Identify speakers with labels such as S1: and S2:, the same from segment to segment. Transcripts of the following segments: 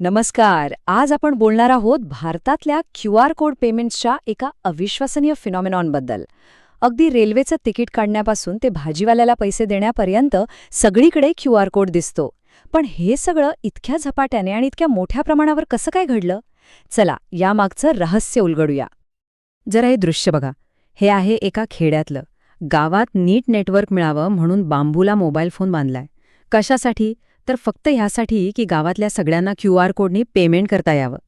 S1: नमस्कार. आज आपण बोलणार आहोत भारतातल्या क्यू आर कोड पेमेंट्सच्या एका अविश्वसनीय फिनॉमिनॉनबद्दल. अगदी रेल्वेचं तिकीट काढण्यापासून ते भाजीवाल्याला पैसे देण्यापर्यंत सगळीकडे क्यू आर कोड दिसतो. पण हे सगळं इतक्या झपाट्याने आणि इतक्या मोठ्या प्रमाणावर कसं काय घडलं? चला यामागचं रहस्य उलगडूया. जरा हे दृश्य बघा. हे आहे एका खेड्यातलं. गावात नीट नेटवर्क मिळावं म्हणून बांबूला मोबाईल फोन बांधलाय. कशासाठी? तर फक्त ह्यासाठी की गावातल्या सगळ्यांना क्यू आर कोडनी पेमेंट करता यावं.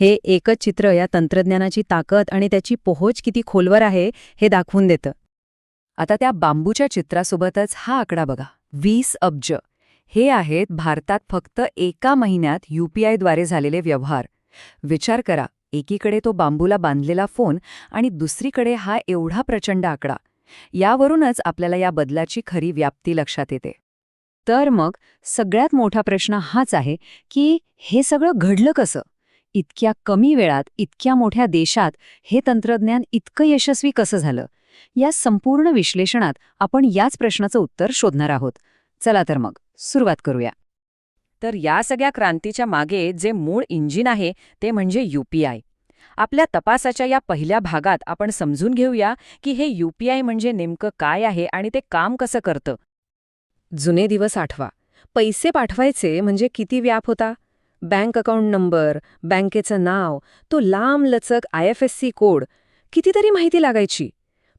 S1: हे एकच चित्र या तंत्रज्ञानाची ताकद आणि त्याची पोहोच किती खोलवर आहे हे दाखवून देतं. आता त्या बांबूच्या चित्रासोबतच हा आकडा बघा. वीस अब्ज. हे आहेत भारतात फक्त एका महिन्यात यूपीआयद्वारे झालेले व्यवहार. विचार करा एकीकडे तो बांबूला बांधलेला फोन आणि दुसरीकडे हा एवढा प्रचंड आकडा. यावरूनच आपल्याला या बदलाची खरी व्याप्ती लक्षात येते. तर मग सगळ्यात मोठा प्रश्न हाच आहे की हे सगळं घडलं कसं? इतक्या कमी वेळात इतक्या मोठ्या देशात हे तंत्रज्ञान इतकं यशस्वी कसं झालं? या संपूर्ण विश्लेषणात आपण याच प्रश्नाचं उत्तर शोधणार आहोत. चला तर मग सुरुवात करूया. तर या सगळ्या क्रांतीच्या मागे जे मूळ इंजिन आहे ते म्हणजे यूपीआय आपल्या तपासाच्या या पहिल्या भागात आपण समजून घेऊया की हे यूपीआय म्हणजे नेमकं काय आहे आणि ते काम कसं करतं. जुने दिवस आठवा. पैसे पाठवायचे म्हणजे किती व्याप होता? बँक अकाउंट नंबर बँकेचं नाव तो लांब लचक I F S C code कितीतरी माहिती लागायची.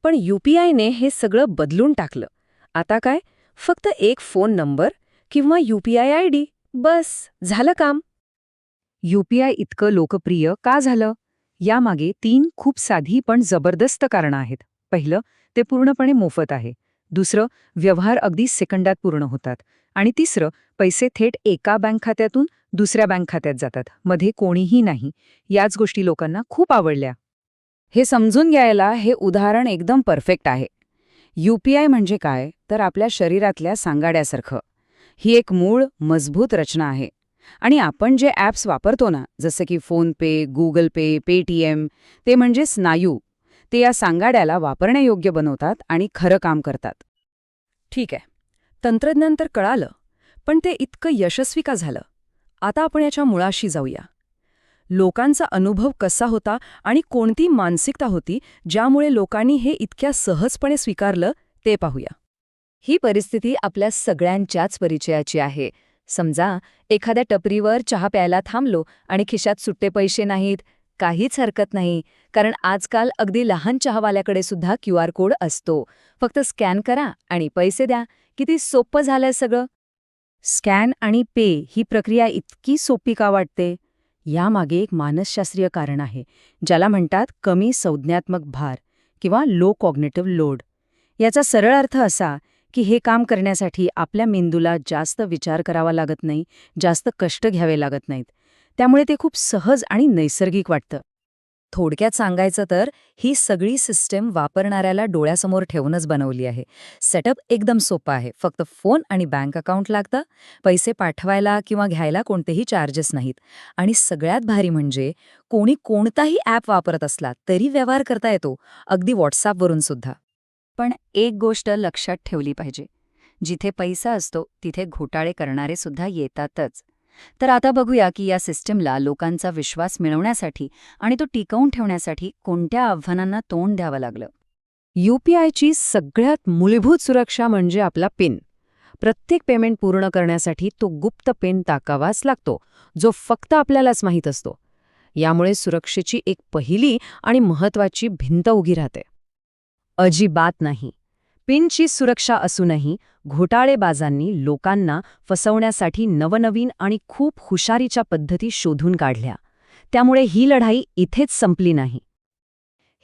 S1: पण यूपीआयने हे सगळं बदलून टाकलं. आता काय? फक्त एक फोन नंबर किंवा यूपीआय आय डी. बस झालं काम. यूपीआय इतकं लोकप्रिय का झालं? यामागे तीन खूप साधी पण जबरदस्त कारणं आहेत. पहिलं ते पूर्णपणे मोफत आहे. दुसरं व्यवहार अगदी सेकंदात पूर्ण होतात. आणि तिसरं पैसे थेट एका बँक खात्यातून दुसऱ्या बँक खात्यात जातात. मध्ये कोणीही नाही. याच गोष्टी लोकांना खूप आवडल्या. हे समजून घ्यायला हे उदाहरण एकदम परफेक्ट आहे. यूपीआय म्हणजे काय? तर आपल्या शरीरातल्या सांगाड्यासारखं. ही एक मूळ मजबूत रचना आहे. आणि आपण जे ॲप्स वापरतो ना जसं की फोनपे गुगल पे पेटीएम ते म्हणजे स्नायू. ते या सांगाड्याला वापरण्यायोग्य बनवतात आणि खरं काम करतात. ठीक आहे. तंत्रज्ञान तर कळालं पण ते इतकं यशस्वी का झालं? आता आपण याच्या मुळाशी जाऊया. लोकांचा अनुभव कसा होता आणि कोणती मानसिकता होती ज्यामुळे लोकांनी हे इतक्या सहजपणे स्वीकारलं ते पाहूया. ही परिस्थिती आपल्या सगळ्यांच्याच परिचयाची आहे. समजा एखाद्या टपरीवर चहा प्यायला थांबलो आणि खिशात सुट्टे पैसे नाहीत काहीच हरकत नाही. कारण आजकाल अगदी लहान चहावाल्याकडे सुद्धा क्यू आर कोड असतो. फक्त स्कॅन करा आणि पैसे द्या. किती सोपं झालंय सगळं. स्कॅन आणि पे ही प्रक्रिया इतकी सोपी का वाटते? यामागे एक मानसशास्त्रीय कारण आहे. ज्याला म्हणतात कमी संज्ञात्मक भार किंवा लो कॉग्नेटिव्ह लोड याचा सरळ अर्थ असा की हे काम करण्यासाठी आपल्या मेंदूला जास्त विचार करावा लागत नाही जास्त कष्ट घ्यावे लागत नाहीत. त्यामुळे ते खूप सहज आणि नैसर्गिक वाटतं. थोडक्यात सांगायचं तर ही सगळी सिस्टम वापरणाऱ्याला डोळ्यासमोर ठेवूनच बनवली आहे. सेटअप एकदम सोपा आहे. फक्त फोन आणि बँक अकाउंट लागतं. पैसे पाठवायला किंवा घ्यायला कोणतेही चार्जेस नाहीत. आणि सगळ्यात भारी म्हणजे कोणी कोणताही ॲप वापरत असला तरी व्यवहार करता येतो. अगदी व्हॉट्सॲपवरून सुद्धा. पण एक गोष्ट लक्षात ठेवली पाहिजे. जिथे पैसा असतो तिथे घोटाळे करणारे सुद्धा येतातच. तर आता बघूया की या सिस्टमला लोकांचा विश्वास मिळवण्यासाठी आणि तो टिकवून ठेवण्यासाठी कोणत्या आव्हानांना तोंड द्यावं लागलं? यूपीआयची सगळ्यात मूलभूत सुरक्षा म्हणजे आपला पिन. प्रत्येक पेमेंट पूर्ण करण्यासाठी तो गुप्त पिन ताकावाच लागतो जो फक्त आपल्यालाच माहीत असतो. यामुळे सुरक्षेची एक पहिली आणि महत्वाची भिंत उभी राहते. अजिबात नाही. पिनची सुरक्षा असूनही घोटाळेबाजांनी लोकांना फसवण्यासाठी नवनवीन आणि खूप हुशारीच्या पद्धती शोधून काढल्या. त्यामुळे ही लढाई इथेच संपली नाही.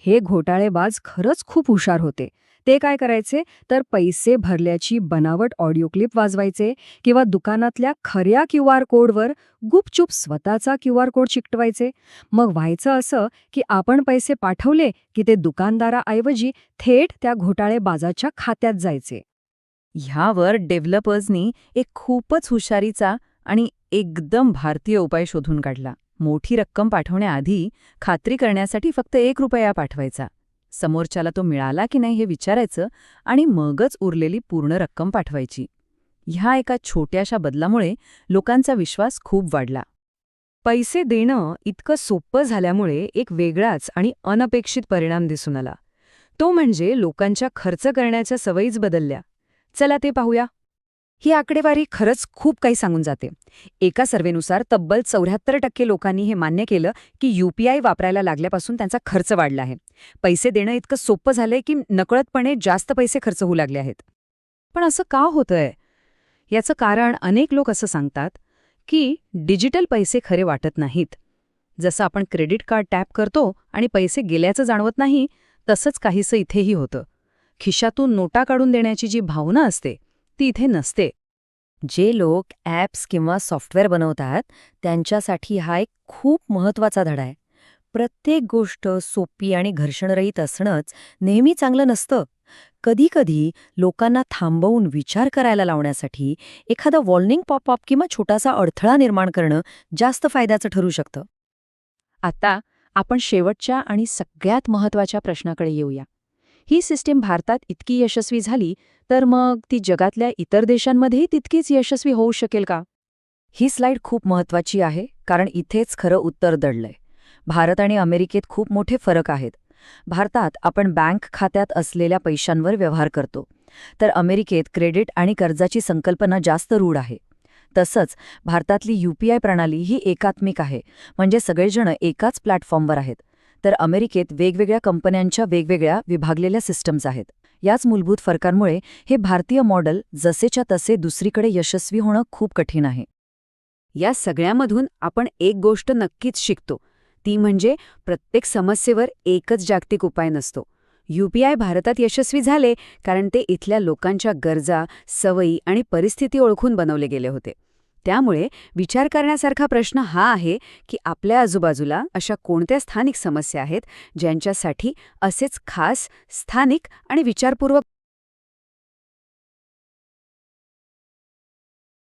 S1: हे घोटाळेबाज खरंच खूप हुशार होते. ते काय करायचे? तर पैसे भरल्याची बनावट ऑडिओ क्लिप वाजवायचे किंवा दुकानातल्या खऱ्या क्यू आर कोडवर गुपचूप स्वतःचा क्यू आर कोड चिकटवायचे. मग व्हायचं असं की आपण पैसे पाठवले की ते दुकानदाराऐवजी थेट त्या घोटाळेबाजाच्या खात्यात जायचे. ह्यावर डेव्हलपर्सनी एक खूपच हुशारीचा आणि एकदम भारतीय उपाय शोधून काढला. मोठी रक्कम पाठवण्याआधी खात्री करण्यासाठी फक्त एक रुपया पाठवायचा. समोरच्याला तो मिळाला की नाही हे विचारायचं आणि मगच उरलेली पूर्ण रक्कम पाठवायची. ह्या एका छोट्याशा बदलामुळे लोकांचा विश्वास खूप वाढला. पैसे देणं इतकं सोपं झाल्यामुळे एक वेगळाच आणि अनपेक्षित परिणाम दिसून आला. तो म्हणजे लोकांच्या खर्च करण्याच्या सवयीच बदलल्या. चला ते पाहूया. ही आकडेवारी खरंच खूप काही सांगून जाते. एका सर्वेनुसार तब्बल चौऱ्याहत्तर टक्के लोकांनी हे मान्य केलं की यूपीआय वापरायला लागल्यापासून त्यांचा खर्च वाढला आहे. पैसे देणं इतकं सोपं झालंय की नकळतपणे जास्त पैसे खर्च होऊ लागले आहेत. पण असं का होतंय? याचं कारण अनेक लोक असं सांगतात की डिजिटल पैसे खरे वाटत नाहीत. जसं आपण क्रेडिट कार्ड टॅप करतो आणि पैसे गेल्याचं जाणवत नाही तसंच काहीसं इथेही होतं. खिशातून नोटा काढून देण्याची जी भावना असते ती इथे नसते.
S2: जे लोक ॲप्स किंवा सॉफ्टवेअर बनवतात त्यांच्यासाठी हा एक खूप महत्त्वाचा धडा आहे. प्रत्येक गोष्ट सोपी आणि घर्षणरहित असणंच नेहमी चांगलं नसतं. कधीकधी लोकांना थांबवून विचार करायला लावण्यासाठी एखादा वॉर्निंग पॉपअप किंवा छोटासा अडथळा निर्माण करणं जास्त फायद्याचं ठरू शकतं.
S1: आता आपण शेवटच्या आणि सगळ्यात महत्त्वाच्या प्रश्नाकडे येऊया. ही सिस्टीम भारतात इतकी यशस्वी झाली तर मग ती जगातल्या इतर देशांमध्येही तितकीच यशस्वी होऊ शकेल का?
S2: ही स्लाइड खूप महत्वाची आहे कारण इथेच खरं उत्तर दडलंय. भारत आणि अमेरिकेत खूप मोठे फरक आहेत. भारतात आपण बँक खात्यात असलेल्या पैशांवर व्यवहार करतो. तर अमेरिकेत क्रेडिट आणि कर्जाची संकल्पना जास्त रूढ आहे. तसंच भारतातली यूपीआय प्रणाली ही एकात्मिक आहे म्हणजे सगळेजण एकाच प्लॅटफॉर्मवर आहेत. तर अमेरिकेत वेगवेगळ्या कंपन्यांच्या वेगवेगळ्या विभागलेल्या सिस्टम्स आहेत. याच मूलभूत फरकांमुळे हे भारतीय मॉडेल जसेच्या तसे दुसरीकडे यशस्वी होणं खूप कठीण आहे.
S1: या सगळ्यामधून आपण एक गोष्ट नक्कीच शिकतो. ती म्हणजे प्रत्येक समस्येवर एकच जागतिक उपाय नसतो. यूपीआय भारतात यशस्वी झाले कारण ते इथल्या लोकांच्या गरजा सवयी आणि परिस्थिती ओळखून बनवले गेले होते. त्यामुळे विचार करण्यासारखा प्रश्न हा आहे की आपल्या आजूबाजूला अशा कोणत्या स्थानिक समस्या आहेत ज्यांच्यासाठी असेच खास स्थानिक आणि विचारपूर्वक